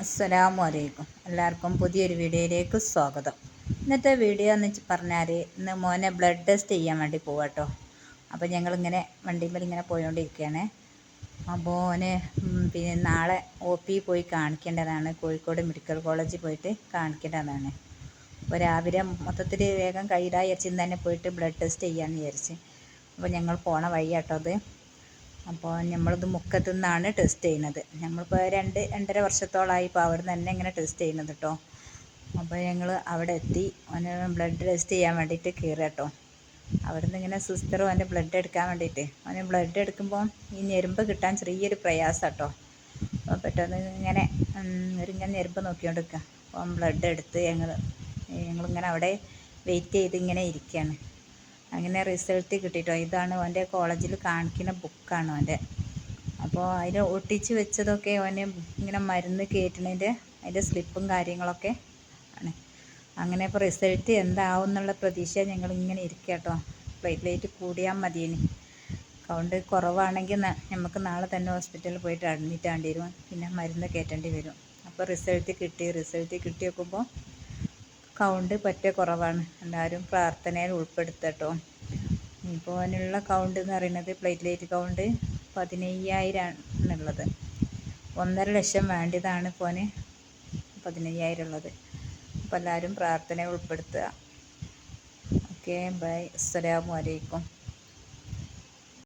അസ്സലാമു അലൈക്കും എല്ലാവർക്കും പുതിയൊരു വീഡിയോയിലേക്ക് സ്വാഗതം. ഇന്നത്തെ വീഡിയോ എന്ന് പറഞ്ഞാൽ ഇന്ന് മോനെ ബ്ലഡ് ടെസ്റ്റ് ചെയ്യാൻ വേണ്ടി പോവാട്ടോ അപ്പോൾ ഞങ്ങളിങ്ങനെ വണ്ടിയിൽ ഇങ്ങനെ പോയോണ്ടിരിക്കുകയാണ് അപ്പോൾ ഓന് പിന്നെ നാളെ ഒ പി പോയി കാണിക്കേണ്ടതാണ്. കോഴിക്കോട് മെഡിക്കൽ കോളേജിൽ പോയിട്ട് കാണിക്കേണ്ടതാണ്. അപ്പോൾ രാവിലെ മൊത്തത്തിൽ വേഗം കയ്യിലായി അച്ഛൻ തന്നെ പോയിട്ട് ബ്ലഡ് ടെസ്റ്റ് ചെയ്യാമെന്ന് വിചാരിച്ച്. അപ്പോൾ ഞങ്ങൾ പോണ വഴിയാട്ടോ അത്. അപ്പോൾ നമ്മളിത് മുക്കത്തു നിന്നാണ് ടെസ്റ്റ് ചെയ്യുന്നത്. നമ്മളിപ്പോൾ രണ്ട് രണ്ടര വർഷത്തോളമായി ഇപ്പോൾ അവിടെ നിന്ന് തന്നെ ഇങ്ങനെ ടെസ്റ്റ് ചെയ്യുന്നത് കേട്ടോ അപ്പോൾ ഞങ്ങൾ അവിടെ എത്തി. അവന് ബ്ലഡ് ടെസ്റ്റ് ചെയ്യാൻ വേണ്ടിയിട്ട് കയറി കേട്ടോ അവിടെ നിന്ന് ഇങ്ങനെ സിസ്റ്റർ അവന്റെ ബ്ലഡ് എടുക്കാൻ വേണ്ടിയിട്ട് അവന് ബ്ലഡ് എടുക്കുമ്പോൾ ഈ ഞെരുമ്പ് കിട്ടാൻ ചെറിയൊരു പ്രയാസം കേട്ടോ അപ്പോൾ പെട്ടെന്ന് ഇങ്ങനെ ഒരു ഇങ്ങനെ ഞെരുമ്പ് നോക്കിക്കൊണ്ട് നിൽക്കുക അപ്പം ബ്ലഡ് എടുത്ത് ഞങ്ങൾ ഞങ്ങളിങ്ങനെ അവിടെ വെയിറ്റ് ചെയ്ത് ഇങ്ങനെ ഇരിക്കുകയാണ് അങ്ങനെ റിസൾട്ട് കിട്ടിയിട്ടോ ഇതാണ് അവന്റെ കോളേജിൽ കാണിക്കുന്ന ബുക്കാണ് അവന്റെ അപ്പോൾ അതിൽ ഒട്ടിച്ച് വെച്ചതൊക്കെ അവന് ഇങ്ങനെ മരുന്ന് കയറ്റുന്നതിന്റെ അതിന്റെ സ്ലിപ്പും കാര്യങ്ങളൊക്കെ ആണ്. അങ്ങനെ ഇപ്പോൾ റിസൾട്ട് എന്താവും എന്നുള്ള പ്രതീക്ഷ ഞങ്ങൾ ഇങ്ങനെ ഇരിക്കുക കേട്ടോ. പ്ലേറ്റ്ലേറ്റ് കൂടിയാൽ മതിയേനി. കൗണ്ട് കുറവാണെങ്കിൽ നമുക്ക് നാളെ തന്നെ ഹോസ്പിറ്റലിൽ പോയിട്ട് അഡ്മിറ്റ് ആകേണ്ടി വരും. പിന്നെ മരുന്ന് കയറ്റേണ്ടി വരും. അപ്പോൾ റിസൾട്ട് കിട്ടി. റിസൾട്ട് കിട്ടി നോക്കുമ്പോൾ കൗണ്ട് പറ്റ കുറവാണ്. എല്ലാവരും പ്രാർത്ഥനയിൽ ഉൾപ്പെടുത്തട്ടോ. ഇപ്പോൾ അതിനുള്ള കൗണ്ട് എന്ന് പറയുന്നത് പ്ലേറ്റ്ലേറ്റ് കൗണ്ട് പതിനയ്യായിരം എന്നുള്ളത് ഒന്നര ലക്ഷം വേണ്ടിയതാണ് ഇപ്പോൾ പതിനയ്യായിരം ഉള്ളത്. അപ്പോൾ എല്ലാവരും പ്രാർത്ഥനയിൽ ഉൾപ്പെടുത്തുക. ഓക്കെ ബൈ അസ്സലാമു അലൈക്കും.